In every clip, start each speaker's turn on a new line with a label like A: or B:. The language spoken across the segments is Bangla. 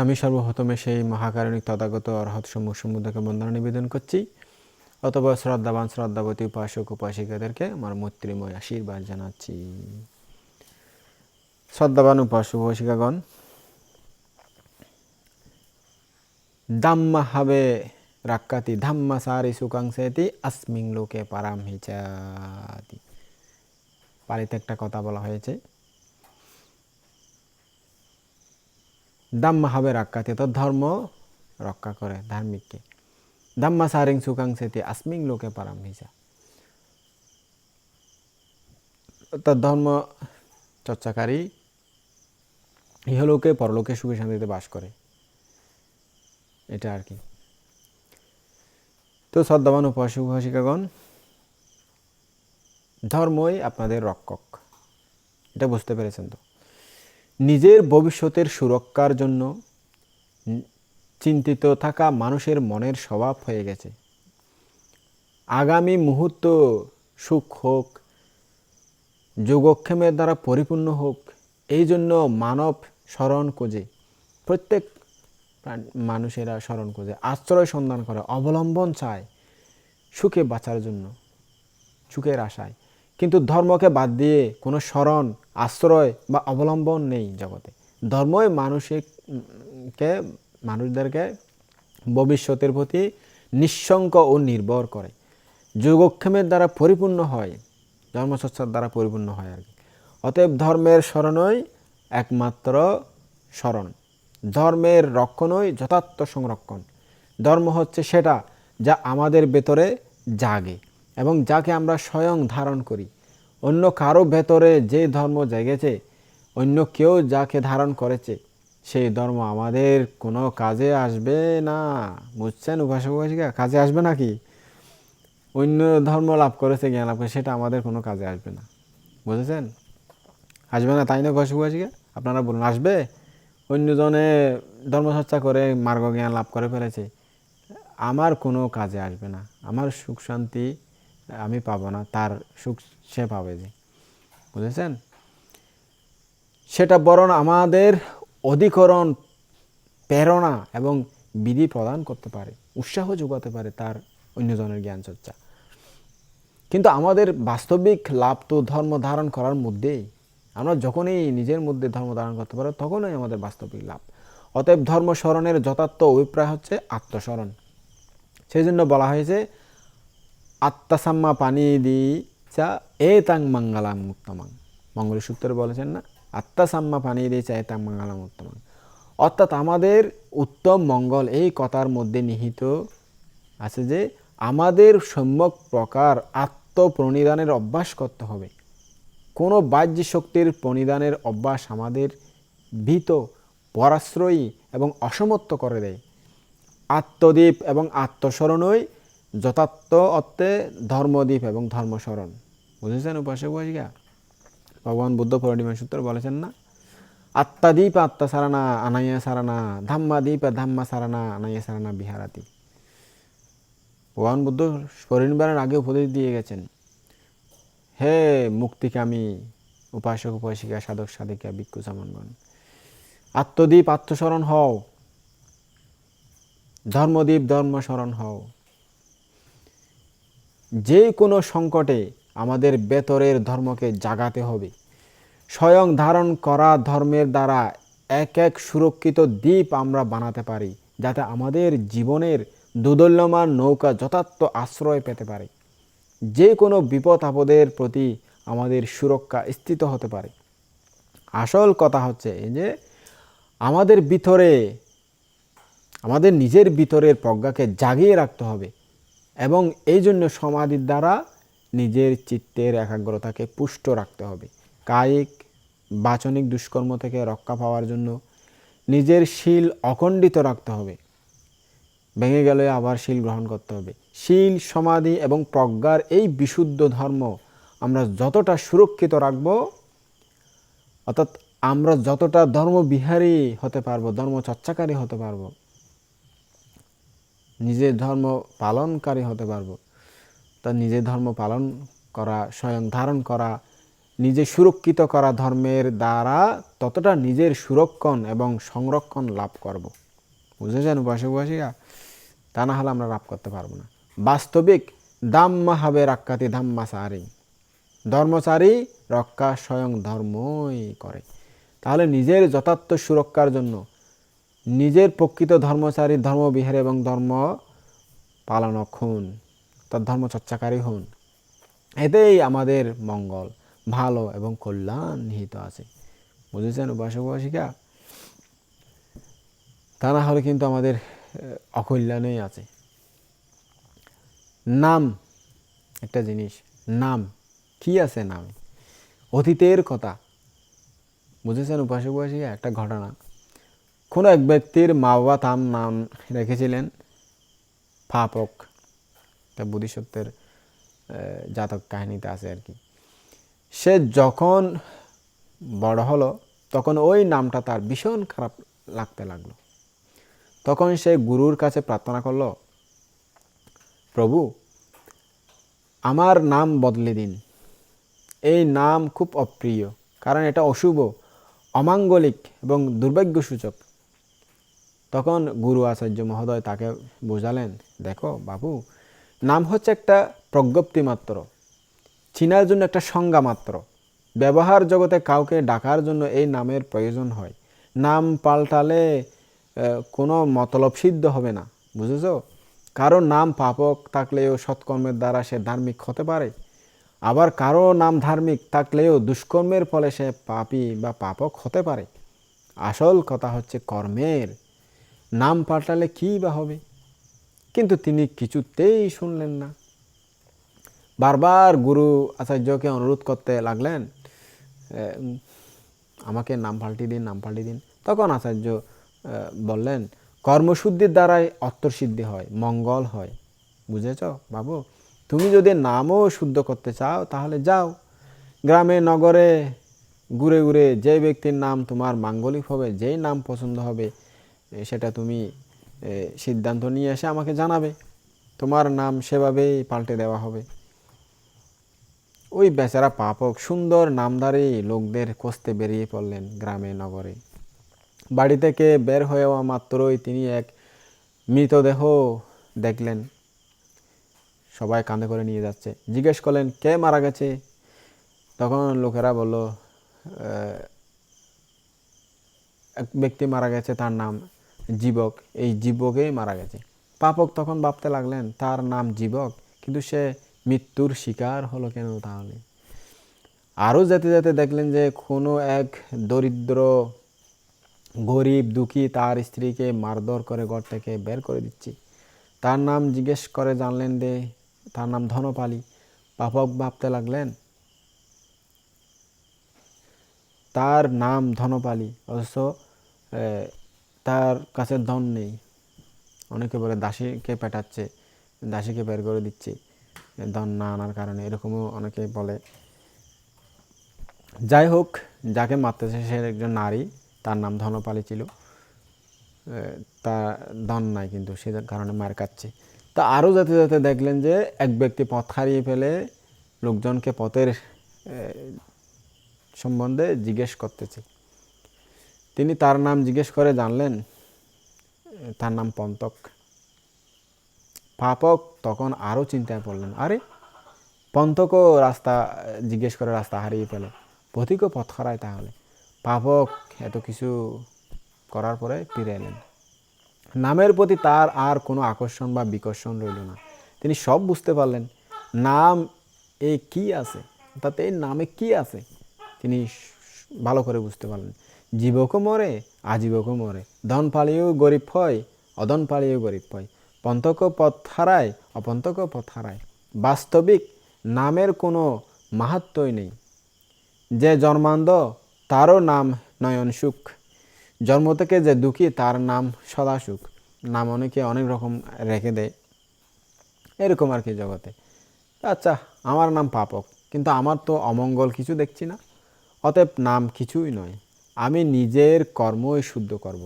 A: আমি সর্বপ্রথমে সেই মহাকারণিক তথাগত অর্হত সমূহ সমুদ্রকে বন্দনা নিবেদন করছি। অথবা শ্রদ্ধাবান শ্রদ্ধাবতী উপাসক উপাসিকাদেরকে আমার মৈত্রীময় আশীর্বাদ জানাচ্ছি। শ্রদ্ধাবান উপাসক উপাসিকাগণ, দাম্মা হবে রাক্কাতি, ধাম্মা সারি সুকাংসেতি আসমিং লোকে পারাম হিচাতি। পালিতে একটা কথা বলা হয়েছে। দাম্মা হবে রাক্কাতি তো ধর্ম রক্ষা করে ধার্মিককে দাম্মা সারিং সুকাংসেতি আসমিং লোকে পারাম হিচা অর্থাৎ ধর্ম চর্চাকারী ইহলোকে পরলোকে সুখে শান্তিতে বাস করে এটা আর কি তো উপাসক উপাসিকাগণ ধর্মই আপনাদের রক্ষক এটা বুঝতে পেরেছেন তো নিজের ভবিষ্যতের সুরক্ষার জন্য চিন্তিত থাকা মানুষের মনের স্বভাব হয়ে গেছে। আগামী মুহূর্ত সুখ হোক, যোগক্ষেমের দ্বারা পরিপূর্ণ হোক, এই জন্য মানব স্মরণ খোঁজে। প্রত্যেক মানুষেরা স্মরণ খোঁজে, আশ্রয় সন্ধান করে, অবলম্বন চায় সুখে বাঁচার জন্য, সুখের আশায়। কিন্তু ধর্মকে বাদ দিয়ে কোনো স্মরণ, আশ্রয় বা অবলম্বন নেই জগতে। ধর্মই মানুষকে মানুষদেরকে ভবিষ্যতের প্রতি নিঃসঙ্ক ও নির্ভর করে। যোগক্ষেমের দ্বারা পরিপূর্ণ হয়, ধর্মচর্চার দ্বারা পরিপূর্ণ হয় আর কি। অতএব ধর্মের স্মরণই একমাত্র স্মরণ। ধর্মের রক্ষণই যথার্থ সংরক্ষণ। ধর্ম হচ্ছে সেটা যা আমাদের ভেতরে জাগে। এবং যাকে আমরা স্বয়ং ধারণ করি। অন্য কারও ভেতরে যে ধর্ম জেগেছে, অন্য কেউ যাকে ধারণ করেছে, সেই ধর্ম আমাদের কোনো কাজে আসবে না। বুঝছেন উপাসক কাজে আসবে নাকি? অন্য ধর্ম লাভ করেছে, জ্ঞান লাভ করে সেটা আমাদের কোনো কাজে আসবে না। বুঝেছেন? আসবে না তাই না উপাসিকা আপনারা বলুন, আসবে? অন্যজনে ধর্মচর্চা করে মার্গ জ্ঞান লাভ করে ফেলেছে। আমার কোনো কাজে আসবে না। আমার সুখ শান্তি আমি পাবো না, তার সুখ সে পাবে যে। বুঝেছেন? সেটা বরং আমাদের অধিকরণ, প্রেরণা এবং বিধি প্রদান করতে পারে, উৎসাহ যোগাতে পারে তার অন্যজনের জ্ঞান চর্চা কিন্তু আমাদের বাস্তবিক লাভ তো ধর্ম ধারণ করার মধ্যেই। আমরা যখনই নিজের মধ্যে ধর্ম ধারণ করতে পারো তখনই আমাদের বাস্তবিক লাভ। অতএব ধর্ম স্মরণের যথার্থ অভিপ্রায় হচ্ছে আত্মস্মরণ। সেই জন্য বলা হয়েছে আত্মাসাম্মা পানি দি চা এ তাং মঙ্গলাং মুক্তমাং মঙ্গল সূত্রে বলেছেন না? আত্মাসাম্মা পানি দিয়ে চা এ তাং মঙ্গলাং মুক্তমাং অর্থাৎ আমাদের উত্তম মঙ্গল এই কথার মধ্যে নিহিত আছে যে, আমাদের সম্যক প্রকার আত্মপ্রণিধানের অভ্যাস করতে হবে। কোনো বাহ্য শক্তির প্রণিধানের অভ্যাস আমাদের ভীত, পরাশ্রয়ী এবং অসমর্থ করে দেয়। আত্মদ্বীপ এবং আত্মস্মরণই যথার্থ অর্থে ধর্মদ্বীপ এবং ধর্মস্মরণ। বুঝেছেন উপাসক উপাসিকা ভগবান বুদ্ধ পূর্ণিমা সূত্র বলেছেন না? আত্মাদীপ আত্মা সারানা আনাইয়া সারানা ধাম্মা দ্বীপ ধাম্মা সারানা আনাইয়া সারানা বিহারাতি। ভগবান বুদ্ধ পরিনির্বাণের আগে উপদেশ দিয়ে গেছেন, হে মুক্তিকামী উপাসক, উপাসিকা, সাধক, সাধিকা, ভিক্ষু, সামনগণ আত্মদ্বীপ আত্মস্মরণ হও, ধর্মদ্বীপ ধর্মস্মরণ হও। যে কোনো সংকটে আমাদের বেতরের ধর্মকে জাগাতে হবে। স্বয়ং ধারণ করা ধর্মের দ্বারা এক এক সুরক্ষিত দ্বীপ আমরা বানাতে পারি, যাতে আমাদের জীবনের দুদল্যমান নৌকা যথার্থ আশ্রয় পেতে পারে। যে কোনো বিপদ আপদের প্রতি আমাদের সুরক্ষা স্থিত হতে পারে। আসল কথা হচ্ছে এই যে, আমাদের ভিতরে, আমাদের নিজের ভিতরের প্রজ্ঞাকে জাগিয়ে রাখতে হবে। এবং এই জন্য সমাধির দ্বারা নিজের চিত্তের একাগ্রতাকে পুষ্ট রাখতে হবে। কায়িক, বাচনিক দুষ্কর্ম থেকে রক্ষা পাওয়ার জন্য নিজের শিল অখণ্ডিত রাখতে হবে। ভেঙে গেলে আবার শিল গ্রহণ করতে হবে। শিল, সমাধি এবং প্রজ্ঞার এই বিশুদ্ধ ধর্ম আমরা যতটা সুরক্ষিত রাখব, অর্থাৎ আমরা যতটা ধর্মবিহারী হতে পারব ধর্ম চর্চাকারী হতে পারব নিজের ধর্ম পালনকারী হতে পারব। তা নিজের ধর্ম পালন করা, স্বয়ং ধারণ করা, নিজে সুরক্ষিত করা ধর্মের দ্বারা ততটা নিজের সুরক্ষণ এবং সংরক্ষণ লাভ করব। বুঝেছেন উপাসক তা না হলে আমরা লাভ করতে পারব না। বাস্তবিক, দাম্মা হবে রাক্কাতি ধাম্মা সারি। ধর্মচারী রক্ষা স্বয়ং ধর্মই করে। তাহলে নিজের যথার্থ সুরক্ষার জন্য নিজের প্রকৃত ধর্মচারী, ধর্মবিহার এবং ধর্ম পালনক হন, তার ধর্ম চর্চাকারী হন। এতেই আমাদের মঙ্গল, ভালো এবং কল্যাণ নিহিত আছে। বুঝেছেন উপাসক উপাসিকা তা না হলে কিন্তু আমাদের অকল্যাণই আছে। নাম, একটা জিনিস, নাম। কি আছে নামে? অতীতের কথা। বুঝেছেন উপাসক উপাসিকা একটা ঘটনা। কোনো এক ব্যক্তির মা বাবা তার নাম রেখেছিলেন ফাপক তা বুদ্ধিসত্ত্বের জাতক কাহিনীতে আছে আর কি। সে যখন বড় হলো, তখন ওই নামটা তার ভীষণ খারাপ লাগতে লাগল। তখন সে গুরুর কাছে প্রার্থনা করল, প্রভু, আমার নাম বদলে দিন। এই নাম খুব অপ্রিয়, কারণ এটা অশুভ, অমাঙ্গলিক এবং দুর্ভাগ্যসূচক। তখন গুরু আচার্য মহোদয় তাকে বোঝালেন, দেখো বাবু, নাম হচ্ছে একটা প্রজ্ঞপ্তি মাত্র। চিনার জন্য একটা সংজ্ঞা মাত্র। ব্যবহার জগতে কাউকে ডাকার জন্য এই নামের প্রয়োজন হয়। নাম পাল্টালে কোনো মতলব সিদ্ধ হবে না, বুঝেছ? কারও নাম পাপক থাকলেও সৎকর্মের দ্বারা সে ধার্মিক হতে পারে। আবার কারও নাম ধার্মিক থাকলেও দুষ্কর্মের ফলে সে পাপী বা পাপক হতে পারে। আসল কথা হচ্ছে কর্মের। নাম পাল্টালে কী বা হবে? কিন্তু তিনি কিছুতেই শুনলেন না। বারবার গুরু আচার্যকে অনুরোধ করতে লাগলেন আমাকে নাম পাল্টিয়ে দিন, নাম পাল্টিয়ে দিন। তখন আচার্য বললেন কর্মশুদ্ধির দ্বারাই অত্তরসিদ্ধি হয়, মঙ্গল হয়। বুঝেছ বাবু? তুমি যদি নামও শুদ্ধ করতে চাও, তাহলে যাও। গ্রামে, নগরে, ঘুরে ঘুরে যে ব্যক্তির নাম তোমার মাঙ্গলিক হবে, যেই নাম পছন্দ হবে সেটা তুমি সিদ্ধান্ত নিয়ে এসে আমাকে জানাবে। তোমার নাম সেভাবেই পাল্টে দেওয়া হবে। ওই বেচারা পাপক সুন্দর নামধারী লোকদের কষতে বেরিয়ে পড়লেন গ্রামে নগরে। বাড়ি থেকে বের হওয়া মাত্রই তিনি এক মৃতদেহ দেখলেন। সবাই কাঁধে করে নিয়ে যাচ্ছে। জিজ্ঞেস করলেন কে মারা গেছে? তখন লোকেরা বলল "আহ, এক ব্যক্তি মারা গেছে তার নাম জীবক। এই জীবকেই মারা গেছে। পাপক তখন ভাবতে লাগলেন, তার নাম জীবক, কিন্তু সে মৃত্যুর শিকার হলো কেন তাহলে? আরও যেতে যেতে দেখলেন যে কোনো এক দরিদ্র, গরিব, দুঃখী তার স্ত্রীকে মারধর করে ঘর থেকে বের করে দিচ্ছে। তার নাম জিজ্ঞেস করে জানলেন যে তার নাম ধনপালি। পাপক ভাবতে লাগলেন, তার নাম ধনপালি। অথচ তার কাছে ধন নেই। অনেকে বলে, দাসীকে পেটাচ্ছে, দাসীকে বের করে দিচ্ছে, ধন না আনার কারণে। এরকমও অনেকে বলে। যাই হোক, যাকে মারতেছে সে একজন নারী, তার নাম ধনপালি ছিল। তার ধন নাই কিন্তু, সে কারণে মার কাটছে তা আরও যেতে যেতে দেখলেন যে, এক ব্যক্তি পথ হারিয়ে ফেলে লোকজনকে পথের সম্বন্ধে জিজ্ঞেস করতেছে। তিনি তার নাম জিজ্ঞেস করে জানলেন, তার নাম পন্তক। পাপক তখন আরও চিন্তায় পড়লেন, আরে, পন্তকও রাস্তা, জিজ্ঞেস করে রাস্তা হারিয়ে ফেলে, পথিকও পথ হারায় তাহলে। পাপক এত কিছু করার পরে ফিরে এলেন। নামের প্রতি তার আর কোনো আকর্ষণ বা বিকর্ষণ রইল না। তিনি সব বুঝতে পারলেন, নাম এ কি আছে? অর্থাৎ এই নামে কি আছে? তিনি ভালো করে বুঝতে পারলেন। জীবকও মরে আজীবকও মরে। ধন পালিয়েও গরিব হয়, অধন পালিয়েও গরিব হয়। পন্তকও পথ হারায় অপন্তকও পথ হারায়। বাস্তবিক নামের কোনো মাহাত্মই নেই। যে জন্মান্ধ, তারও নাম নয়ন সুখ। জন্ম থেকে যে দুঃখী, তার নাম সদা সুখ। নাম অনেকে অনেক রকম রেখে দেয়। এরকম আর কি জগতে। আচ্ছা আমার নাম পাপক, কিন্তু আমার তো অমঙ্গল কিছু দেখছি না। অতএব নাম কিছুই নয়। আমি নিজের কর্মই শুদ্ধ করব,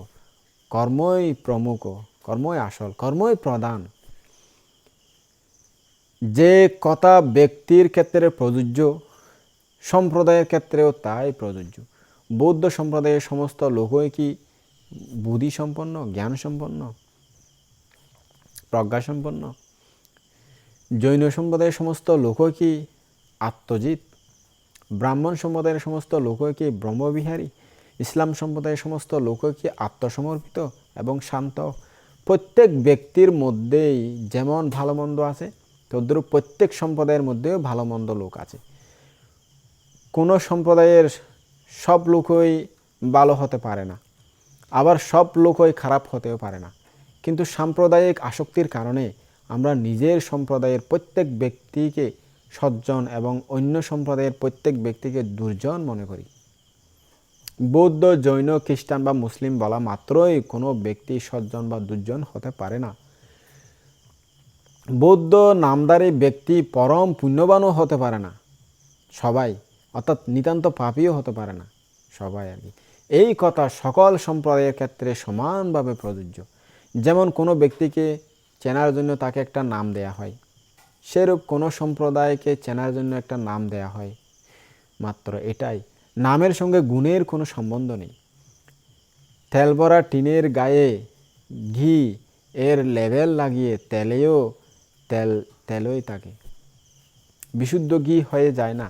A: কর্মই প্রমুখ, কর্মই আসল, কর্মই প্রধান। যে কথা ব্যক্তির ক্ষেত্রে প্রযোজ্য, সম্প্রদায়ের ক্ষেত্রেও তাই প্রযোজ্য। বৌদ্ধ সম্প্রদায়ের সমস্ত লোকই কি বুদ্ধি সম্পন্ন জ্ঞান সম্পন্ন প্রজ্ঞা সম্পন্ন জৈন সম্প্রদায়ের সমস্ত লোকই কি আত্মজিৎ? ব্রাহ্মণ সম্প্রদায়ের সমস্ত লোকই কি ব্রহ্মবিহারী? ইসলাম সম্প্রদায়ের সমস্ত লোকই কি আত্মসমর্পিত এবং শান্ত? প্রত্যেক ব্যক্তির মধ্যেই যেমন ভালো মন্দ আছে, তদ্রূপ প্রত্যেক সম্প্রদায়ের মধ্যেও ভালো মন্দ লোক আছে। কোনো সম্প্রদায়ের সব লোকই ভালো হতে পারে না, আবার সব লোকই খারাপ হতেও পারে না। কিন্তু সাম্প্রদায়িক আসক্তির কারণে আমরা নিজের সম্প্রদায়ের প্রত্যেক ব্যক্তিকে সজ্জন এবং অন্য সম্প্রদায়ের প্রত্যেক ব্যক্তিকে দুর্জন মনে করি। বৌদ্ধ, জৈন, খ্রিস্টান বা মুসলিম বলা মাত্রই কোনো ব্যক্তি সজ্জন বা দুজন হতে পারে না। বৌদ্ধ নামদারি ব্যক্তি পরম পুণ্যবানও হতে পারে না। সবাই, অর্থাৎ নিতান্ত পাপীও হতে পারে না। সবাই আর কি। এই কথা সকল সম্প্রদায়ের ক্ষেত্রে সমানভাবে প্রযোজ্য। যেমন কোনো ব্যক্তিকে চেনার জন্য তাকে একটা নাম দেয়া হয়, সেরূপ কোনো সম্প্রদায়কে চেনার জন্য একটা নাম দেয়া হয়। মাত্র এটাই। নামের সঙ্গে গুণের কোনো সম্বন্ধ নেই। তেল ভরা টিনের গায়ে ঘি এর লেভেল লাগিয়ে তেলেও তেল, তেলই থাকে বিশুদ্ধ ঘি হয়ে যায় না।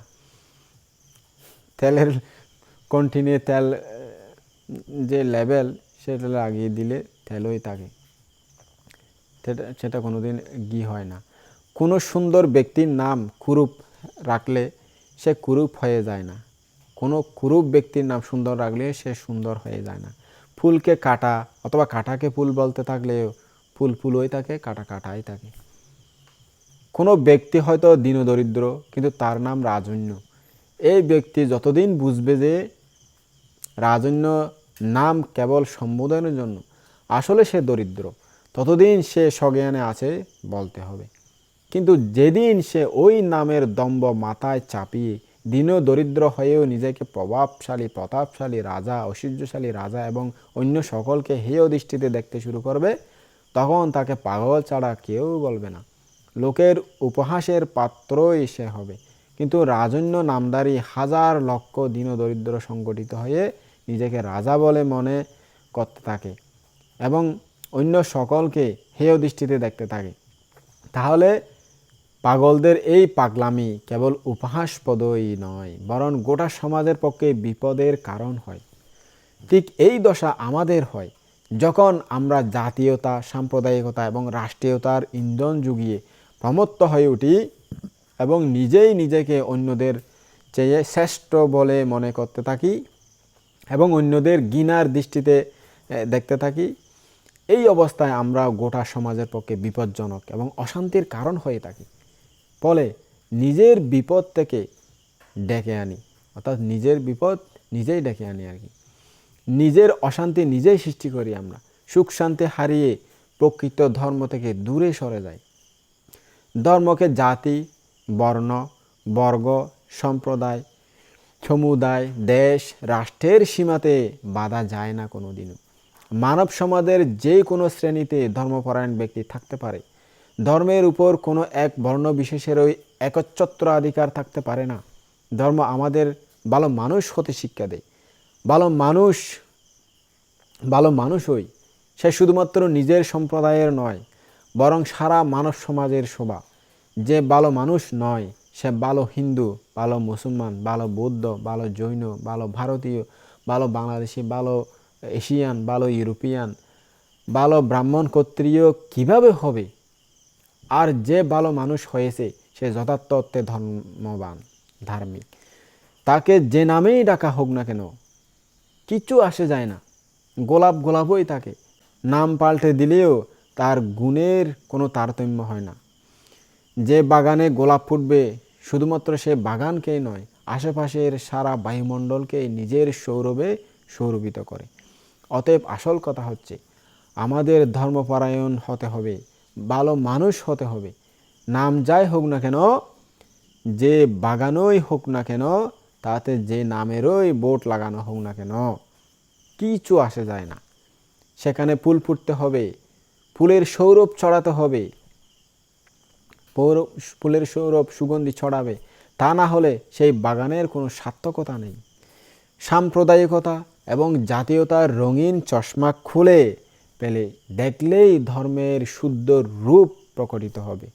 A: তেলের কন্টিনিউ তেল, যে লেভেল সেটা লাগিয়ে দিলে তেলই থাকে সেটা সেটা কোনোদিন ঘি হয় না। কোনো সুন্দর ব্যক্তির নাম কুরূপ রাখলে সে কুরূপ হয়ে যায় না। কোনো কুরূপ ব্যক্তির নাম সুন্দর রাখলে সে সুন্দর হয়ে যায় না। ফুলকে কাটা অথবা কাটাকে ফুল বলতে থাকলেও ফুল ফুলই থাকে, কাটা কাটাই থাকে। কোনো ব্যক্তি হয়তো দীনদরিদ্র, কিন্তু তার নাম রাজন্য। এই ব্যক্তি যতদিন বুঝবে যে রাজন্য নাম কেবল সম্বোধনের জন্য, আসলে সে দরিদ্র। ততদিন সে সজ্ঞানে আছে বলতে হবে। কিন্তু যেদিন সে ওই নামের দম্ব মাথায় চাপিয়ে দীন দরিদ্র হয়েও নিজেকে প্রভাবশালী, প্রতাপশালী রাজা, ঐশ্বর্যশালী রাজা এবং অন্য সকলকে হেয় দৃষ্টিতে দেখতে শুরু করবে, তখন তাকে পাগল ছাড়া কেউ বলবে না। লোকের উপহাসের পাত্রই সে হবে। কিন্তু রাজন্য নামদারি হাজার লক্ষ দীন দরিদ্র সংগঠিত হয়ে নিজেকে রাজা বলে মনে করতে থাকে এবং অন্য সকলকে হেয় দৃষ্টিতে দেখতে থাকে। তাহলে পাগলদের এই পাগলামি কেবল উপহাসপদই নয়, বরং গোটা সমাজের পক্ষে বিপদের কারণ হয়। ঠিক এই দশা আমাদের হয়, যখন আমরা জাতীয়তা, সাম্প্রদায়িকতা এবং রাষ্ট্রীয়তার ইন্ধন যুগিয়ে প্রমত্ত হয়ে উঠি এবং নিজেই নিজেকে অন্যদের চেয়ে শ্রেষ্ঠ বলে মনে করতে থাকি এবং অন্যদের গিনার দৃষ্টিতে দেখতে থাকি, এই অবস্থায় আমরা গোটা সমাজের পক্ষে বিপজ্জনক এবং অশান্তির কারণ হয়ে থাকি। ফলে নিজের বিপদ থেকে ডেকে আনি। অর্থাৎ নিজের বিপদ নিজেই ডেকে আনি আর কি। নিজের অশান্তি নিজেই সৃষ্টি করি আমরা। সুখ শান্তি হারিয়ে প্রকৃত ধর্ম থেকে দূরে সরে যাই। ধর্মকে জাতি, বর্ণ, বর্গ, সম্প্রদায়, সমুদায়, দেশ, রাষ্ট্রের সীমাতে বাধা যায় না কোনো দিনও মানব সমাজের যে কোনো শ্রেণীতে ধর্মপরায়ণ ব্যক্তি থাকতে পারে। ধর্মের উপর কোনো এক বর্ণ বিশেষেরই একচ্ছত্র অধিকার থাকতে পারে না। ধর্ম আমাদের ভালো মানুষ হতে শিক্ষা দেয়। ভালো মানুষ ভালো মানুষ মানুষই সে শুধুমাত্র নিজের সম্প্রদায়ের নয়, বরং সারা মানব সমাজের শোভা। যে ভালো মানুষ নয়, সে ভালো হিন্দু, ভালো মুসলমান, ভালো বৌদ্ধ, ভালো জৈন, ভালো ভারতীয়, ভালো বাংলাদেশি, ভালো এশিয়ান, ভালো ইউরোপিয়ান, ভালো ব্রাহ্মণ, ক্ষত্রিয় কীভাবে হবে? আর যে ভালো মানুষ হয়েছে, সে যথার্থ ধর্মবান, ধার্মিক। তাকে যে নামেই ডাকা হোক না কেন, কিচ্ছু আসে যায় না। গোলাপ গোলাপই থাকে নাম পাল্টে দিলেও তার গুণের কোনো তারতম্য হয় না। যে বাগানে গোলাপ ফুটবে, শুধুমাত্র সে বাগানকেই নয়, আশেপাশের সারা বায়ুমণ্ডলকে নিজের সৌরভে সৌরভিত করে। অতএব আসল কথা হচ্ছে, আমাদের ধর্মপরায়ণ হতে হবে। ভালো মানুষ হতে হবে। নাম যাই হোক না কেন, যে বাগানই হোক না কেন, তাতে যে নামেরই বোট লাগানো হোক না কেন কিছু আসে যায় না। সেখানে ফুল ফুটতে হবে, ফুলের সৌরভ ছড়াতে হবে ফুলের সৌরভ সুগন্ধি ছড়াবে, তা না হলে সেই বাগানের কোনো সার্থকতা নেই। সাম্প্রদায়িকতা এবং জাতীয়তার রঙিন চশমা খুলে পেলে দেখলেই ধর্মের শুদ্ধ রূপ প্রকটিত হবে।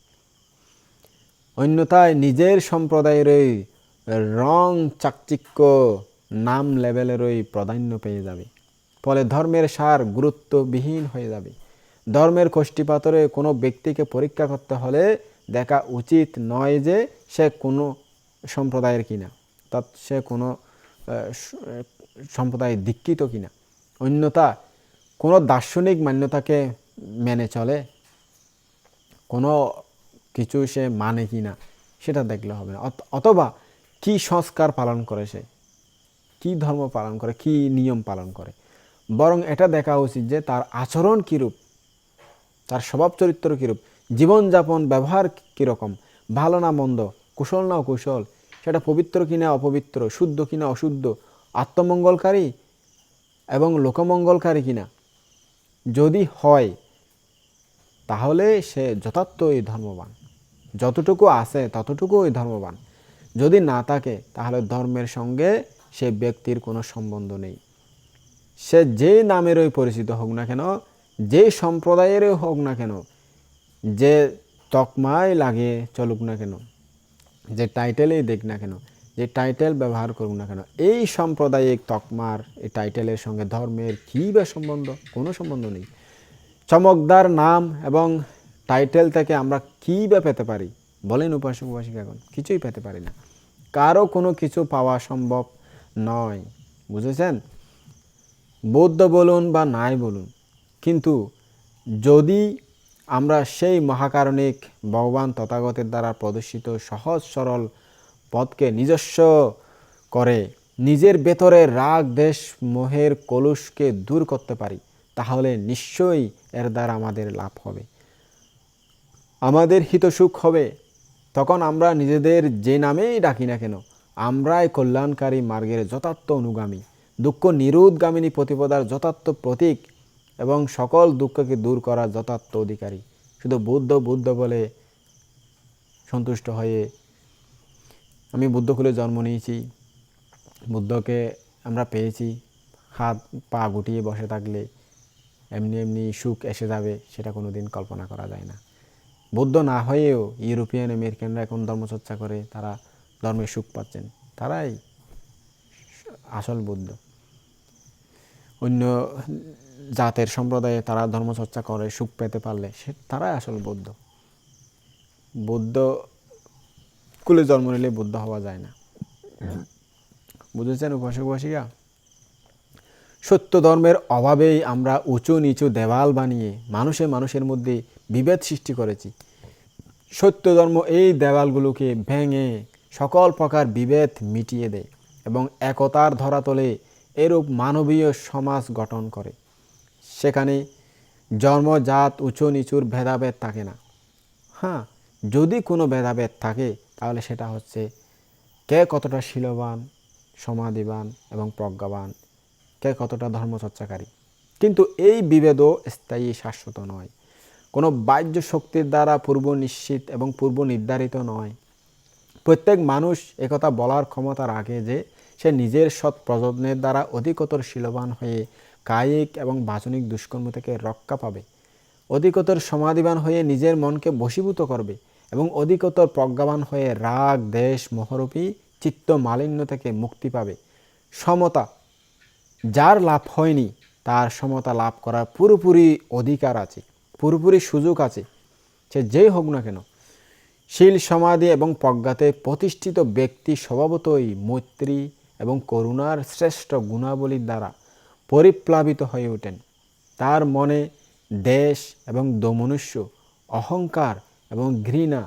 A: অন্যথায় নিজের সম্প্রদায়েরই রং চাকচিক্য নাম লেভেলেরই প্রাধান্য পেয়ে যাবে। ফলে ধর্মের সার গুরুত্ববিহীন হয়ে যাবে। ধর্মের কোষ্ঠীপাতরে কোনো ব্যক্তিকে পরীক্ষা করতে হলে দেখা উচিত নয় যে সে কোনো সম্প্রদায়ের কিনা অর্থাৎ সে কোনো আহ, স- সম্প্রদায়ের দীক্ষিত কিনা। অন্যতা কোনো দার্শনিক মান্যতাকে মেনে চলে, কোনো কিছু সে মানে কি না, সেটা দেখলে হবে না। অথ- অথবা কি সংস্কার পালন করে সে? কি ধর্ম পালন করে? কি নিয়ম পালন করে? বরং এটা দেখা উচিত যে তার আচরণ কীরূপ, তার স্বভাব চরিত্র কীরূপ, জীবনযাপন, ব্যবহার কীরকম, ভালো না মন্দ, কুশল না অকুশল, সেটা পবিত্র কিনা অপবিত্র, শুদ্ধ কিনা অশুদ্ধ, আত্মমঙ্গলকারী এবং লোকমঙ্গলকারী কিনা যদি হয়, তাহলে সে যথার্থ যথার্থই ধর্মবান। যতটুকু আছে, ততটুকুই ধর্মবান। যদি না থাকে, তাহলে ধর্মের সঙ্গে সে ব্যক্তির কোনো সম্বন্ধ নেই। সে যে নামেরই পরিচিত হোক না কেন, যে সম্প্রদায়েরই হোক না কেন, যে তকমায় লাগে চলুক না কেন, যে টাইটেলেই দেখ না কেন যে টাইটেল ব্যবহার করুক না কেন, এই সাম্প্রদায়িক তকমার, এই টাইটেলের সঙ্গে ধর্মের কী বা সম্বন্ধ? কোনো সম্বন্ধ নেই। চমকদার নাম এবং টাইটেল থেকে আমরা কী বা পেতে পারি? বলেন উপাসক এখন, কিছুই পেতে পারি না। কারও কোনো কিছু পাওয়া সম্ভব নয়, বুঝেছেন? বৌদ্ধ বলুন বা নাই বলুন, কিন্তু যদি আমরা সেই মহাকারণিক ভগবান তথাগতের দ্বারা প্রদর্শিত সহজ সরল পথকে নিজস্ব করে, নিজের ভেতরে রাগ, দেশ, মোহের, কলুষকে দূর করতে পারি, তাহলে নিশ্চয়ই এর দ্বারা আমাদের লাভ হবে। আমাদের হিতসুখ হবে, তখন আমরা নিজেদের যে নামেই ডাকি না কেন, আমরাই কল্যাণকারী মার্গের যথার্থ অনুগামী। দুঃখ নিরোধগামিনী প্রতিপদার যথার্থ প্রতীক এবং সকল দুঃখকে দূর করার যথার্থ অধিকারী। শুধু বুদ্ধ বুদ্ধ বলে সন্তুষ্ট হয়ে আমি বুদ্ধকুলে জন্ম নিয়েছি। বুদ্ধকে আমরা পেয়েছি। হাত, পা গুটিয়ে বসে থাকলে এমনি এমনি সুখ এসে যাবে, সেটা কোনো দিন কল্পনা করা যায় না। বৌদ্ধ না হয়েও ইউরোপিয়ান, আমেরিকানরা এখন ধর্মচর্চা করে, তারা ধর্মের সুখ পাচ্ছেন। তারাই আসল বুদ্ধ। অন্য জাতের সম্প্রদায়ে তারা ধর্মচর্চা করে, সুখ পেতে পারলে সে, তারাই আসল বৌদ্ধ। বৌদ্ধ কুলে জন্ম নিলে বুদ্ধ হওয়া যায় না। বুঝেছেন উপাসক উপাসিকা সত্য ধর্মের অভাবেই আমরা উঁচু নিচু দেওয়াল বানিয়ে মানুষে মানুষের মধ্যে বিভেদ সৃষ্টি করেছি। সত্য ধর্ম এই দেওয়ালগুলোকে ভেঙে সকল প্রকার বিভেদ মিটিয়ে দেয় এবং একতার ধরাতলে এরূপ মানবীয় সমাজ গঠন করে। সেখানে জন্মজাত উঁচু নিচুর ভেদাভেদ থাকে না। হ্যাঁ যদি কোনো ভেদাভেদ থাকে তাহলে সেটা হচ্ছে কে কতটা শীলবান, সমাধিবান এবং প্রজ্ঞাবান? কে কতটা ধর্মচর্চাকারী? কিন্তু এই বিভেদও স্থায়ী শাশ্বত নয়। কোনো বাহ্য শক্তির দ্বারা পূর্ব নিশ্চিত এবং পূর্ব নির্ধারিত নয়। প্রত্যেক মানুষ একথা বলার ক্ষমতা রাখে যে সে নিজের সৎ প্রযত্নের দ্বারা অধিকতর শীলবান হয়ে কায়িক এবং বাচনিক দুষ্কর্ম থেকে রক্ষা পাবে। অধিকতর সমাধিবান হয়ে নিজের মনকে বশীভূত করবে। এবং অধিকতর প্রজ্ঞাবান হয়ে রাগ, দেশ, মহরূপী, চিত্ত মালিন্য থেকে মুক্তি পাবে। সমতা, যার লাভ হয়নি, তার সমতা লাভ করার পুরোপুরি অধিকার আছে, পুরোপুরি সুযোগ আছে। সে যেই হোক না কেন, শীল সমাধি এবং প্রজ্ঞাতে প্রতিষ্ঠিত ব্যক্তি স্বভাবতই মৈত্রী এবং করুণার শ্রেষ্ঠ গুণাবলীর দ্বারা পরিপ্লাবিত হয়ে ওঠেন। তার মনে দেশ এবং দমনুষ্য, অহংকার এবং ঘৃণা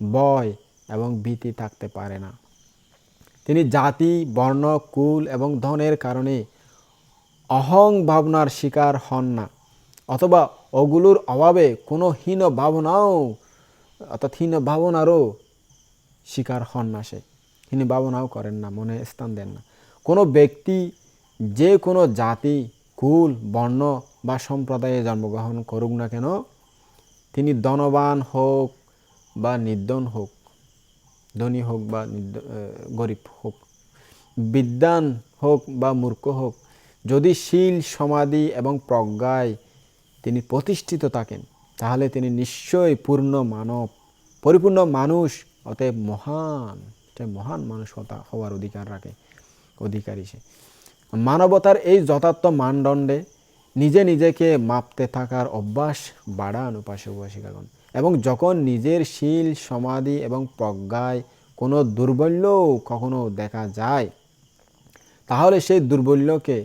A: বয় এবং ভীতি থাকতে পারে না। তিনি জাতি, বর্ণ, কুল এবং ধনের কারণে অহং ভাবনার শিকার হন না, অথবা ওগুলোর অভাবে কোনো হীন ভাবনাও, অর্থাৎ হীন ভাবনারও শিকার হন না সে। হীন ভাবনাও করেন না, মনে স্থান দেন না। কোনো ব্যক্তি, যে কোনো জাতি, কুল, বর্ণ বা সম্প্রদায়ে জন্মগ্রহণ করুক না কেন তিনি ধনবান হোক বা নির্ধন হোক ধনী হোক বা গরিব হোক বিদ্যান হোক বা মূর্খ হোক যদি শীল, সমাধি এবং প্রজ্ঞায় তিনি প্রতিষ্ঠিত থাকেন, তাহলে তিনি নিশ্চয়ই পূর্ণ মানব, পরিপূর্ণ মানুষ, অতএব মহান মহান মানুষ হওয়ার অধিকার রাখে, অধিকারী সে। মানবতার এই যথার্থ মানদণ্ডে নিজে নিজেকে মাপতে থাকার অভ্যাস বাড়ান উপাসক উপাসিকাগণ এবং যখন নিজের শীল, সমাধি এবং প্রজ্ঞায় কোনো দুর্বল্যও কখনো দেখা যায়, তাহলে সেই দুর্বল্যকে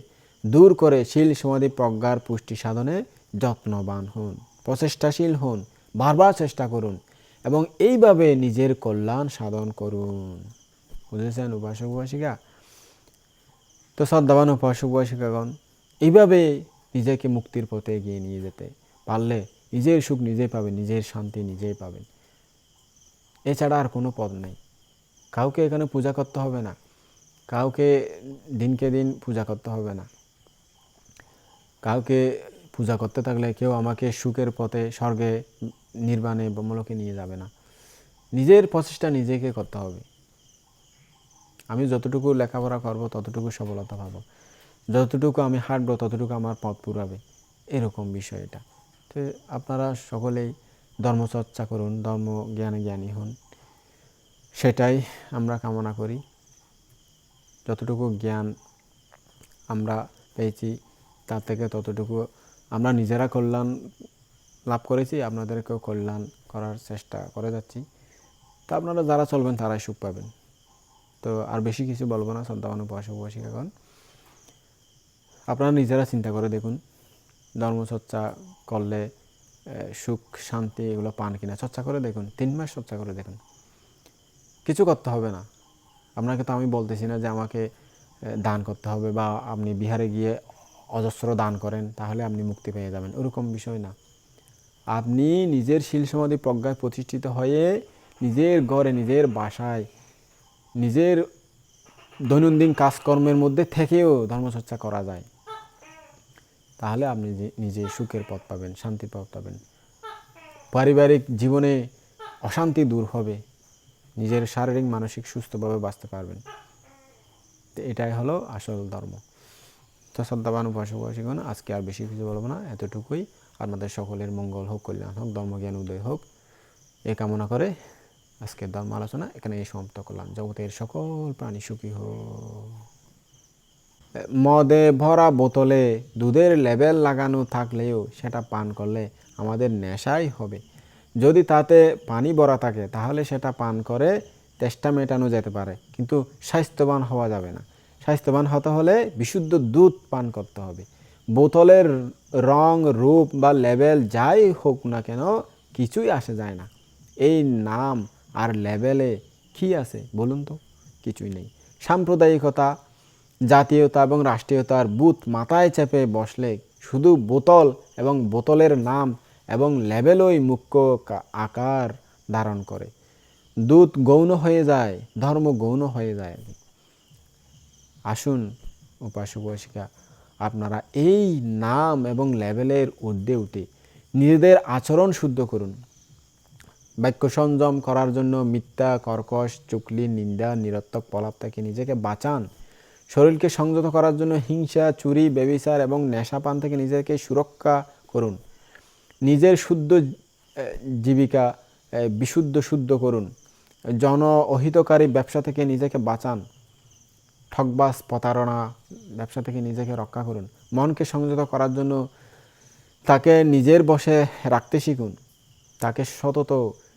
A: দূর করে শীল, সমাধি, প্রজ্ঞার পুষ্টি সাধনে যত্নবান হন, প্রচেষ্টাশীল হন, বারবার চেষ্টা করুন এবং এইভাবে নিজের কল্যাণ সাধন করুন। বুঝেছেন উপাসক উপাসিকা তো শ্রদ্ধাবান উপাসক উপাসিকাগণ এইভাবে নিজেকে মুক্তির পথে এগিয়ে নিয়ে যেতে পারলে নিজের সুখ নিজেই পাবেন, নিজের শান্তি নিজেই পাবেন। এছাড়া আর কোনো পথ নেই। কাউকে এখানে পূজা করতে হবে না। কাউকে দিনকে দিন পূজা করতে হবে না। কাউকে পূজা করতে থাকলে কেউ আমাকে সুখের পথে, স্বর্গে নির্বাণে ব্রহ্মলোকে নিয়ে যাবে না। নিজের প্রচেষ্টা নিজেকে করতে হবে। আমি যতটুকু লেখাপড়া করব, ততটুকু সফলতা পাবো। যতটুকু আমি হাঁটবো, ততটুকু আমার পথ পুরাবে। এরকম বিষয় এটা। তো আপনারা সকলেই ধর্মচর্চা করুন ধর্ম জ্ঞানে জ্ঞানী হন। সেটাই আমরা কামনা করি। যতটুকু জ্ঞান আমরা পেয়েছি, তার থেকে ততটুকু আমরা নিজেরা কল্যাণ লাভ করেছি, আপনাদেরকেও কল্যাণ করার চেষ্টা করে যাচ্ছি। তা আপনারা যারা চলবেন, তারাই সুখ পাবেন। তো আর বেশি কিছু বলব না, শ্রদ্ধাবান উপাসক উপাসিকাগণ আপনারা নিজেরা চিন্তা করে দেখুন, ধর্মচর্চা করলে সুখ, শান্তি এগুলো পান কিনা, চর্চা করে দেখুন, তিন মাস চর্চা করে দেখুন। কিছু করতে হবে না। আপনাকে তো আমি বলতেছি না যে আমাকে দান করতে হবে বা আপনি বিহারে গিয়ে অজস্র দান করেন, তাহলে আপনি মুক্তি পেয়ে যাবেন, ওরকম বিষয় না। আপনি নিজের শীল সমাধি প্রজ্ঞায় প্রতিষ্ঠিত হয়ে নিজের ঘরে, নিজের বাসায়, নিজের দৈনন্দিন কাজকর্মের মধ্যে থেকেও ধর্মচর্চা করা যায়। তাহলে আপনি নিজে সুখের পথ পাবেন, শান্তির পথ পাবেন। পারিবারিক জীবনে অশান্তি দূর হবে, নিজের শারীরিক, মানসিক সুস্থভাবে বাঁচতে পারবেন। তো এটাই হলো আসল ধর্ম। তো শ্রদ্ধাবান উপাসক উপাসিগণ আজকে আর বেশি কিছু বলব না, এতটুকুই। আপনাদের সকলের মঙ্গল হোক, কল্যাণ হোক, ধর্মজ্ঞান উদয় হোক। এ কামনা করে আজকের ধর্ম আলোচনা এখানে সমাপ্ত করলাম। জগতের সকল প্রাণী সুখী হোক। মদে ভরা বোতলে দুধের লেবেল লাগানো থাকলেও সেটা পান করলে আমাদের নেশাই হবে। যদি তাতে পানি ভরা থাকে, তাহলে সেটা পান করে তেষ্টা মেটানো যেতে পারে, কিন্তু স্বাস্থ্যবান হওয়া যাবে না। স্বাস্থ্যবান হতে হলে বিশুদ্ধ দুধ পান করতে হবে। বোতলের রং, রূপ বা লেবেল যাই হোক না কেন, কিছুই আসে যায় না। এই নাম আর লেবেলে কি আছে বলুন তো? কিছুই নেই। সাম্প্রদায়িকতা জাতীয়তা এবং রাষ্ট্রীয়তার বুথ মাথায় চেপে বসলে শুধু বোতল এবং বোতলের নাম এবং লেবেলই মুখ্য আকার ধারণ করে। দুধ গৌণ হয়ে যায়, ধর্ম গৌণ হয়ে যায়। আসুন উপাসক আপনারা এই নাম এবং লেভেলের ঊর্ধ্বে উঠে নিজেদের আচরণ শুদ্ধ করুন। বাক্য সংযম করার জন্য মিথ্যা, কর্কশ, চুকলি, নিন্দা, নিরর্থক পলাপ থেকে নিজেকে বাঁচান। শরীরকে সংযত করার জন্য হিংসা, চুরি ব্যবিচার এবং নেশাপান থেকে নিজেকে সুরক্ষা করুন। নিজের শুদ্ধ জীবিকা বিশুদ্ধ, শুদ্ধ করুন। জন অহিতকারী ব্যবসা থেকে নিজেকে বাঁচান। ঠকবাস প্রতারণা ব্যবসা থেকে নিজেকে রক্ষা করুন। মনকে সংযত করার জন্য তাকে নিজের বশে রাখতে শিখুন। তাকে সতত,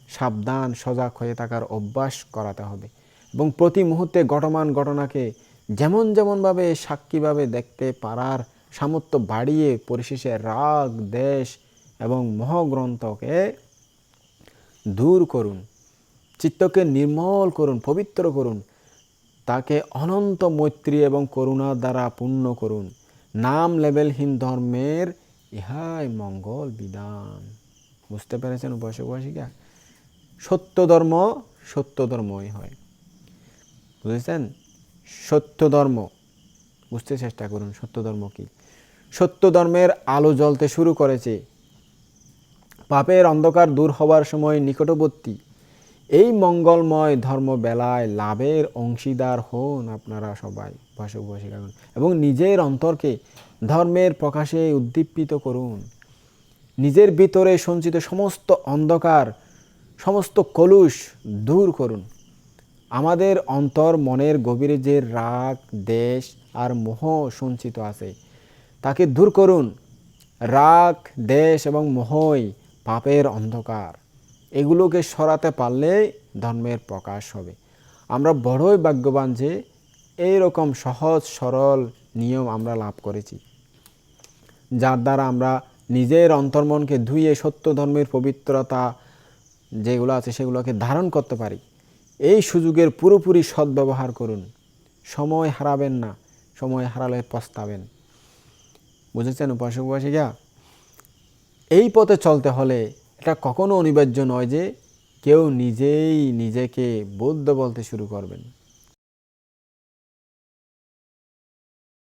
A: সাবধান, সজাগ হয়ে থাকার অভ্যাস করাতে হবে। এবং প্রতি মুহূর্তে ঘটমান, ঘটনাকে যেমন যেমনভাবে সাক্ষীভাবে দেখতে পারার সামর্থ্য বাড়িয়ে পরিশেষে রাগ, দেশ এবং মহাগ্রন্থকে দূর করুন, চিত্তকে নির্মল করুন, পবিত্র করুন, তাকে অনন্ত মৈত্রী এবং করুণা দ্বারা পূর্ণ করুন। নাম লেবেলহীন ধর্মের ইহাই মঙ্গল বিধান। বুঝতে পেরেছেন উপাসিকা সত্য ধর্ম সত্য ধর্মই হয়। বুঝেছেন? সত্য ধর্ম বুঝতে চেষ্টা করুন সত্য ধর্ম কি? সত্য ধর্মের আলো জ্বলতে শুরু করেছে। পাপের অন্ধকার দূর হবার সময় নিকটবর্তী। এই মঙ্গলময় ধর্ম বেলায় লাভের অংশীদার হন আপনারা সবাই উপাসক উপাসিকাগণ এবং নিজের অন্তরকে ধর্মের প্রকাশে উদ্দীপিত করুন। নিজের ভিতরে সঞ্চিত সমস্ত অন্ধকার, সমস্ত কলুষ দূর করুন। আমাদের অন্তর মনের গভীরে যে রাগ, দেশ আর মোহ সঞ্চিত আছে, তাকে দূর করুন। রাগ, দেশ এবং মোহই পাপের অন্ধকার। এগুলোকে সরাতে পারলেই ধর্মের প্রকাশ হবে। আমরা বড়ই ভাগ্যবান যে এই রকম সহজ, সরল নিয়ম আমরা লাভ করেছি, যার দ্বারা আমরা নিজের অন্তর্মনকে ধুয়ে সত্য ধর্মের পবিত্রতা যেগুলো আছে সেগুলোকে ধারণ করতে পারি। এই সুযোগের পুরোপুরি সদ্ব্যবহার করুন। সময় হারাবেন না, সময় হারালে পস্তাবেন। বুঝেছেন উপাসক উপাসিকা এই পথে চলতে হলে এটা কখনো অনিবার্য নয় যে কেউ নিজেই নিজেকে বৌদ্ধ বলতে শুরু করবেন।